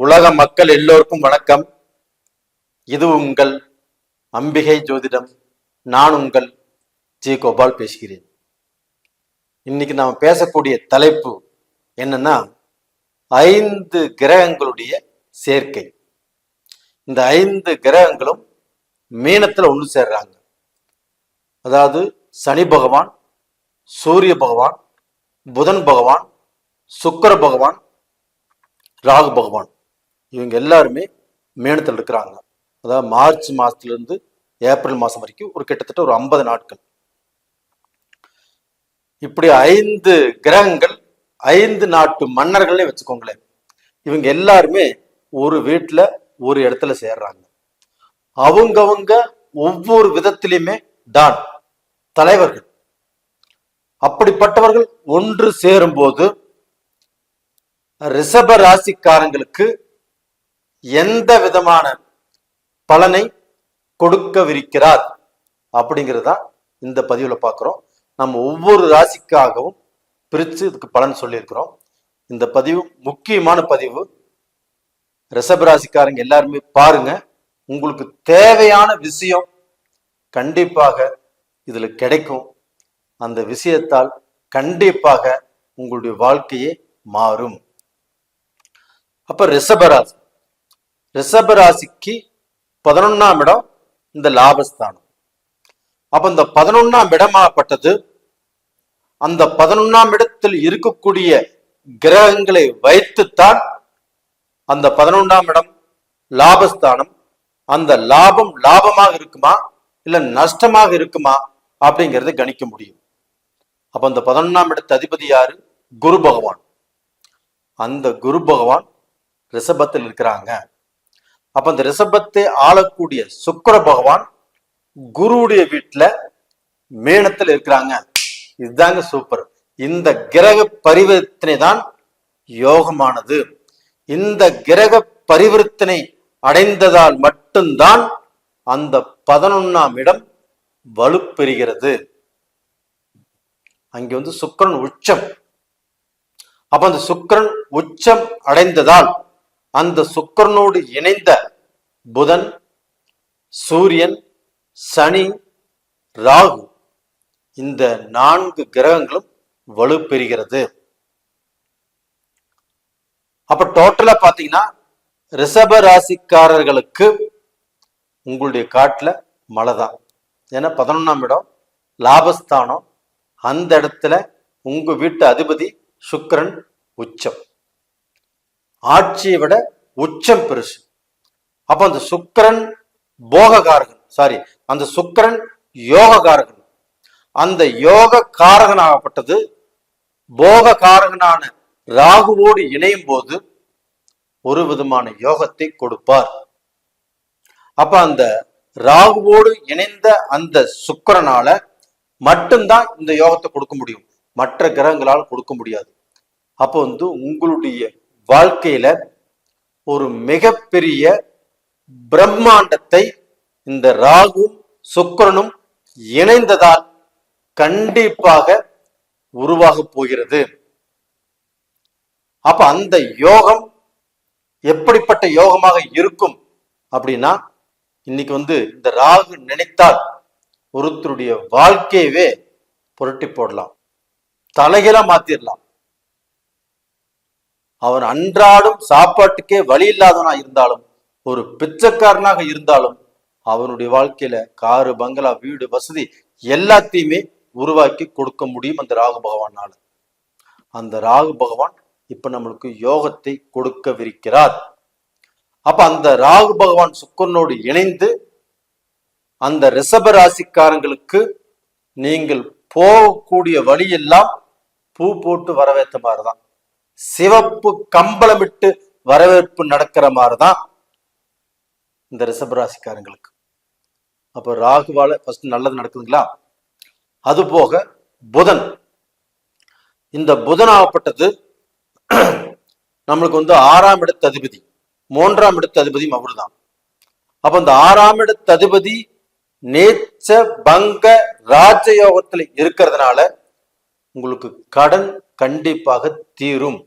உலக மக்கள் எல்லோருக்கும் வணக்கம். இது உங்கள் அம்பிகை ஜோதிடம். நான் உங்கள் ஜி. கோபால் பேசுகிறேன். இன்னைக்கு நாம் பேசக்கூடிய தலைப்பு என்னன்னா ஐந்து கிரகங்களுடைய சேர்க்கை. இந்த ஐந்து கிரகங்களும் மீனத்தில் ஒன்று சேர்றாங்க. அதாவது சனி பகவான் சூரிய பகவான் புதன் பகவான் சுக்கர பகவான் ராகு பகவான். இவங்க எல்லாருமே மேனத்தில் இருக்கிறாங்க. அதாவது மார்ச் மாசத்துல இருந்து ஏப்ரல் மாசம் வரைக்கும் ஒரு கிட்டத்தட்ட ஒரு ஐம்பது நாட்கள். இப்படி ஐந்து கிரகங்கள் ஐந்து நாட்டு மன்னர்களே வச்சுக்கோங்களேன். இவங்க எல்லாருமே ஒரு வீட்டுல ஒரு இடத்துல சேர்றாங்க. அவங்கவங்க ஒவ்வொரு விதத்திலையுமே டான் தலைவர்கள். அப்படிப்பட்டவர்கள் ஒன்று சேரும்போது ரிஷப ராசிக்காரங்களுக்கு எந்த விதமான பலனை கொடுக்கவிருக்கிறார் அப்படிங்கிறதா இந்த பதிவில் பார்க்குறோம் நம்ம ஒவ்வொரு ராசிக்காகவும் பிரித்து இதுக்கு பலன் சொல்லியிருக்கிறோம். இந்த பதிவு முக்கியமான பதிவு. ரிஷப ராசிக்காரங்க எல்லாருமே பாருங்க. உங்களுக்கு தேவையான விஷயம் கண்டிப்பாக இதில் கிடைக்கும். அந்த விஷயத்தால் கண்டிப்பாக உங்களுடைய வாழ்க்கையே மாறும். அப்ப ரிஷபராசி ரிஷபராசிக்கு பதினொன்னாம் இடம் இந்த லாபஸ்தானம். அப்ப இந்த பதினொன்னாம் இடமாகப்பட்டது அந்த பதினொன்னாம் இடத்தில் இருக்கக்கூடிய கிரகங்களை வைத்துத்தான் அந்த பதினொன்றாம் இடம் லாபஸ்தானம். அந்த லாபம் லாபமாக இருக்குமா இல்ல நஷ்டமாக இருக்குமா அப்படிங்கறத கணிக்க முடியும். அப்ப அந்த பதினொன்றாம் இடத்து அதிபதி யாரு? குரு பகவான். அந்த குரு பகவான் ரிஷபத்தில் இருக்கிறாங்க. அப்ப அந்த ரிஷபத்தை ஆளக்கூடிய சுக்கர பகவான் குருவுடைய வீட்டுல மேனத்தில் இருக்கிறாங்க. இதுதாங்க சூப்பர் இந்த கிரக பரிவர்த்தனை தான் யோகமானது. இந்த கிரக பரிவர்த்தனை அடைந்ததால் மட்டும்தான் அந்த பதினொன்னாம் இடம் வலுப்பெறுகிறது. அங்கே வந்து சுக்கிரன் உச்சம். அப்ப அந்த சுக்கிரன் உச்சம் அடைந்ததால் அந்த சுக்கரனோடு இணைந்த புதன் சூரியன் சனி ராகு இந்த நான்கு கிரகங்களும் வலுப்பெறுகிறது. அப்ப டோட்டலா பாத்தீங்கன்னா ரிஷப ராசிக்காரர்களுக்கு உங்களுடைய காட்டுல மழை தான். ஏன்னா பதினொன்னாம் இடம் லாபஸ்தானம். அந்த இடத்துல உங்க வீட்டு அதிபதி சுக்கரன் உச்சம். ஆட்சியை விட உச்சம் பெருசு. அப்ப அந்த சுக்கரன் போககாரகன் சாரி அந்த சுக்கரன் யோககாரகன் அந்த யோக காரகனாகப்பட்டது போக காரகனான ராகுவோடு இணையும் போது ஒரு விதமான யோகத்தை கொடுப்பார். அப்ப அந்த ராகுவோடு இணைந்த அந்த சுக்கரனால மட்டும்தான் இந்த யோகத்தை கொடுக்க முடியும். மற்ற கிரகங்களால் கொடுக்க முடியாது. அப்போ வந்து உங்களுடைய வாழ்க்கையில ஒரு மிகப்பெரிய பிரம்மாண்டத்தை இந்த ராகும் சுக்கிரனும் இணைந்ததால் கண்டிப்பாக உருவாக போகிறது. அப்ப அந்த யோகம் எப்படிப்பட்ட யோகமாக இருக்கும் அப்படின்னா இன்னைக்கு வந்து இந்த ராகு நினைத்தால் ஒருத்தருடைய வாழ்க்கையவே புரட்டி போடலாம். தலைகளா மாத்திரலாம். அவன் அன்றாடும் சாப்பாட்டுக்கே வழி இல்லாதவனா இருந்தாலும் ஒரு பிச்சைக்காரனாக இருந்தாலும் அவனுடைய வாழ்க்கையில காரு பங்களா வீடு வசதி எல்லாத்தையுமே உருவாக்கி கொடுக்க முடியும் அந்த ராகு பகவானால. அந்த ராகு பகவான் இப்ப நம்மளுக்கு யோகத்தை கொடுக்கவிருக்கிறார். அப்ப அந்த ராகு பகவான் சுக்கரனோடு இணைந்து அந்த ரிஷப ராசிக்காரங்களுக்கு நீங்கள் போகக்கூடிய வழியெல்லாம் பூ போட்டு வரவேற்ற மாதிரிதான். சிவப்பு கம்பளமிட்டு வரவேற்பு நடக்கிற மாதிரிதான் இந்த ரிஷபராசிக்காரங்களுக்கு அப்போ அப்ப ராகுவால ஃபர்ஸ்ட் நல்லது நடக்குதுங்களா? அது போக புதன். இந்த புதனாகப்பட்டது நம்மளுக்கு வந்து ஆறாம் இடத்து அதிபதி மூன்றாம் இடத்து அதிபதியும் அவர்தான் அப்ப இந்த ஆறாம் இடத்து அதிபதி நேச்ச பங்க ராஜயோகத்துல இருக்கிறதுனால உங்களுக்கு கடன் கண்டிப்பாக தீரும்.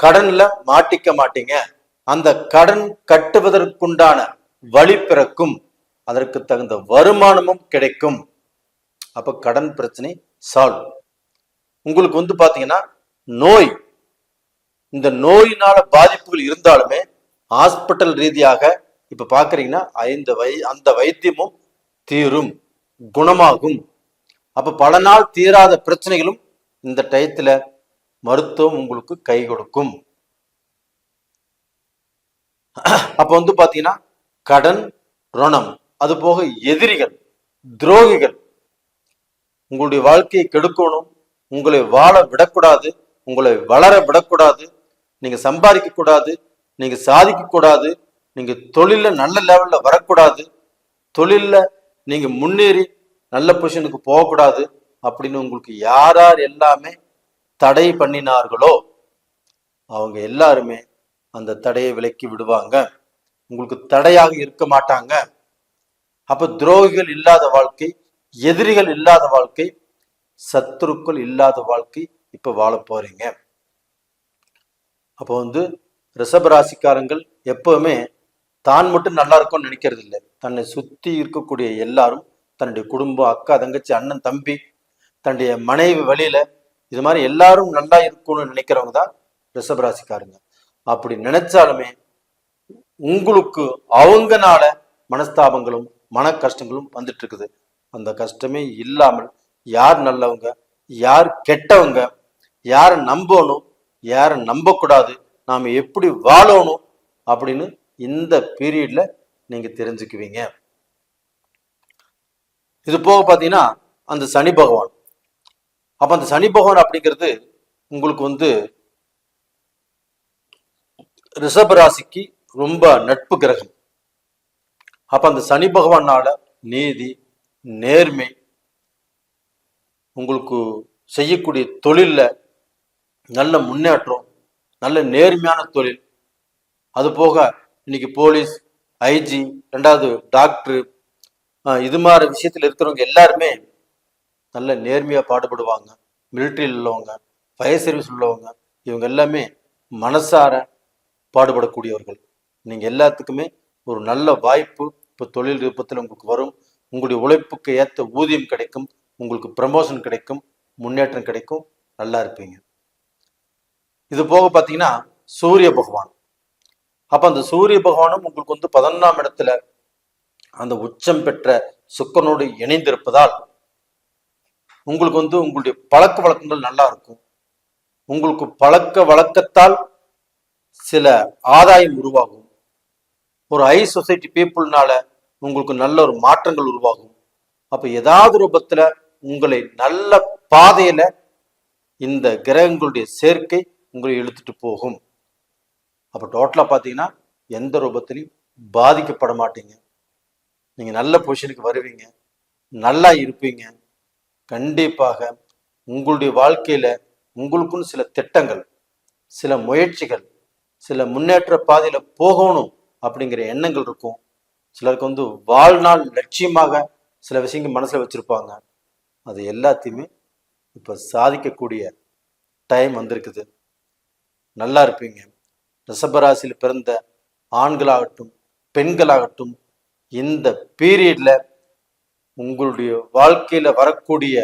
கடன்ல மாட்டிக்க மாட்டீங்க. அந்த கடன் கட்டுவதற்குண்டான வழி பிறக்கும். அதற்கு தகுந்த வருமானமும் கிடைக்கும். அப்ப கடன் பிரச்சனை சால்வ் உங்களுக்கு வந்து பாத்தீங்கன்னா நோய். இந்த நோயினால பாதிப்புகள் இருந்தாலுமே ஹாஸ்பிட்டல் ரீதியாக இப்ப பாக்குறீங்கன்னா ஐந்து வை அந்த வைத்தியமும் தீரும். குணமாகும். அப்ப பல நாள் தீராத பிரச்சனைகளும் இந்த டயத்துல மருத்துவம் உங்களுக்கு கை கொடுக்கும். அப்ப வந்து பாத்தீங்கன்னா கடன் ருணம் அது போக எதிரிகள் துரோகிகள் உங்களுடைய வாழ்க்கையை கெடுக்கணும் உங்களை வாழ விடக்கூடாது உங்களை வளர விடக்கூடாது நீங்க சம்பாதிக்க கூடாது நீங்க சாதிக்க கூடாது நீங்க தொழில நல்ல லெவல்ல வரக்கூடாது தொழில்ல நீங்க முன்னேறி நல்ல பொசிஷனுக்கு போகக்கூடாது அப்படின்னு உங்களுக்கு யார் யார் எல்லாமே தடை பண்ணினார்களோ? அவங்க எல்லாருமே அந்த தடையை விலக்கி விடுவாங்க. உங்களுக்கு தடையாக இருக்க மாட்டாங்க. அப்ப துரோகிகள் இல்லாத வாழ்க்கை எதிரிகள் இல்லாத வாழ்க்கை சத்துருக்கள் இல்லாத வாழ்க்கை இப்ப வாழ போறீங்க. அப்போ வந்து ரிஷபராசிக்காரங்கள் எப்பவுமே தான் மட்டும் நல்லா இருக்கும்னு நினைக்கிறது இல்லை. தன்னை சுத்தி இருக்கக்கூடிய எல்லாரும் தன்னுடைய குடும்பம் அக்கா தங்கச்சி அண்ணன் தம்பி தன்னுடைய மனைவி வழியில இது மாதிரி எல்லாரும் நல்லா இருக்கணும்னு நினைக்கிறவங்க தான் ரிஷபராசிக்காரங்க அப்படி நினைச்சாலுமே உங்களுக்கு அவங்கனால மனஸ்தாபங்களும் மன கஷ்டங்களும் வந்துட்டு இருக்குது அந்த கஷ்டமே இல்லாமல் யார் நல்லவங்க யார் கெட்டவங்க யாரை நம்பணும் யாரை நம்பக்கூடாது நாம எப்படி வாழணும் அப்படின்னு இந்த பீரியட்ல நீங்க தெரிஞ்சுக்குவீங்க. இது போக பார்த்தீங்கன்னா அந்த சனி பகவான். அப்ப அந்த சனி பகவான் அப்படிங்கிறது உங்களுக்கு வந்து ரிஷப ராசிக்கு ரொம்ப நட்பு கிரகம். அப்ப அந்த சனி பகவானால நீதி நேர்மை உங்களுக்கு செய்யக்கூடிய தொழில்ல நல்ல முன்னேற்றம் நல்ல நேர்மையான தொழில். அது போக இன்னைக்கு போலீஸ் ஐஜி ரெண்டாவது டாக்டர் இது மாதிரி விஷயத்துல இருக்கிறவங்க எல்லாருமே நல்ல நேர்மையா பாடுபடுவாங்க. மிலிட்ரியில் உள்ளவங்க ஃபயர் சர்வீஸ் உள்ளவங்க இவங்க எல்லாமே மனசார பாடுபடக்கூடியவர்கள். நீங்க எல்லாத்துக்குமே ஒரு நல்ல வாய்ப்பு இப்போ தொழில் விருப்பத்தில் உங்களுக்கு வரும். உங்களுடைய உழைப்புக்கு ஏற்ற ஊதியம் கிடைக்கும். உங்களுக்கு ப்ரமோஷன் கிடைக்கும். முன்னேற்றம் கிடைக்கும். நல்லா இருப்பீங்க. இது போக பார்த்தீங்கன்னா சூரிய பகவான். அப்ப அந்த சூரிய பகவானும் உங்களுக்கு வந்து பதினொன்றாம் இடத்துல அந்த உச்சம் பெற்ற சுக்கனோடு இணைந்திருப்பதால் உங்களுக்கு வந்து உங்களுடைய பழக்க வழக்கங்கள் நல்லா இருக்கும். உங்களுக்கு பழக்க வழக்கத்தால் சில ஆதாயம் உருவாகும். ஒரு ஹை சொசைட்டி பீப்புள்னால உங்களுக்கு நல்ல ஒரு மாற்றங்கள் உருவாகும். அப்போ ஏதாவது ரூபத்தில் உங்களை நல்ல பாதையில் இந்த கிரகங்களுடைய சேர்க்கை உங்களை இழுத்துட்டு போகும். அப்போ டோட்டலாக பார்த்தீங்கன்னா எந்த ரூபத்திலையும் பாதிக்கப்பட மாட்டீங்க. நீங்கள் நல்ல பொசிஷனுக்கு வருவீங்க. நல்லா இருப்பீங்க. கண்டிப்பாக உங்களுடைய வாழ்க்கையில உங்களுக்குன்னு சில திட்டங்கள் சில முயற்சிகள் சில முன்னேற்ற பாதையில போகணும் அப்படிங்கிற எண்ணங்கள் இருக்கும். சிலருக்கு வந்து வாழ்நாள் லட்சியமாக சில விஷயங்கள் மனசில் வச்சுருப்பாங்க. அது எல்லாத்தையுமே இப்போ சாதிக்கக்கூடிய டைம் வந்திருக்குது. நல்லா இருப்பீங்க. ரிஷபராசியில் பிறந்த ஆண்களாகட்டும் பெண்களாகட்டும் இந்த பீரியடில் உங்களுடைய வாழ்க்கையில வரக்கூடிய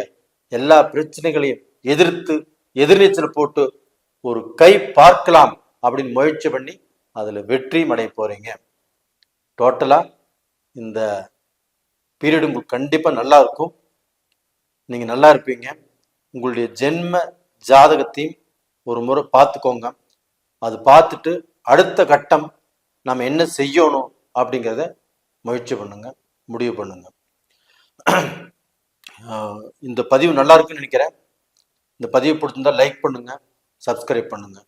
எல்லா பிரச்சனைகளையும் எதிர்த்து எதிர்நீச்சல் போட்டு ஒரு கை பார்க்கலாம் அப்படின்னு முயற்சி பண்ணி அதுல வெற்றியும் அடைய போறீங்க. டோட்டலா இந்த பீரியட் உங்களுக்கு கண்டிப்பா நல்லா இருக்கும். நீங்க நல்லா இருப்பீங்க. உங்களுடைய ஜென்ம ஜாதகத்தையும் ஒரு முறை பார்த்துக்கோங்க. அது பார்த்துட்டு அடுத்த கட்டம் நம்ம என்ன செய்யணும் அப்படிங்கிறத முயற்சி பண்ணுங்க முடிவு பண்ணுங்க. இந்த பதிவு நல்லா இருக்குன்னு நினைக்கிறேன். இந்த பதிவு பிடிச்சிருந்தா லைக் பண்ணுங்க சப்ஸ்கிரைப் பண்ணுங்க.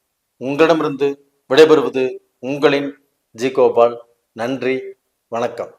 உங்களிடமிருந்து விடைபெறுவது உங்களின் ஜி கோபால். நன்றி வணக்கம்.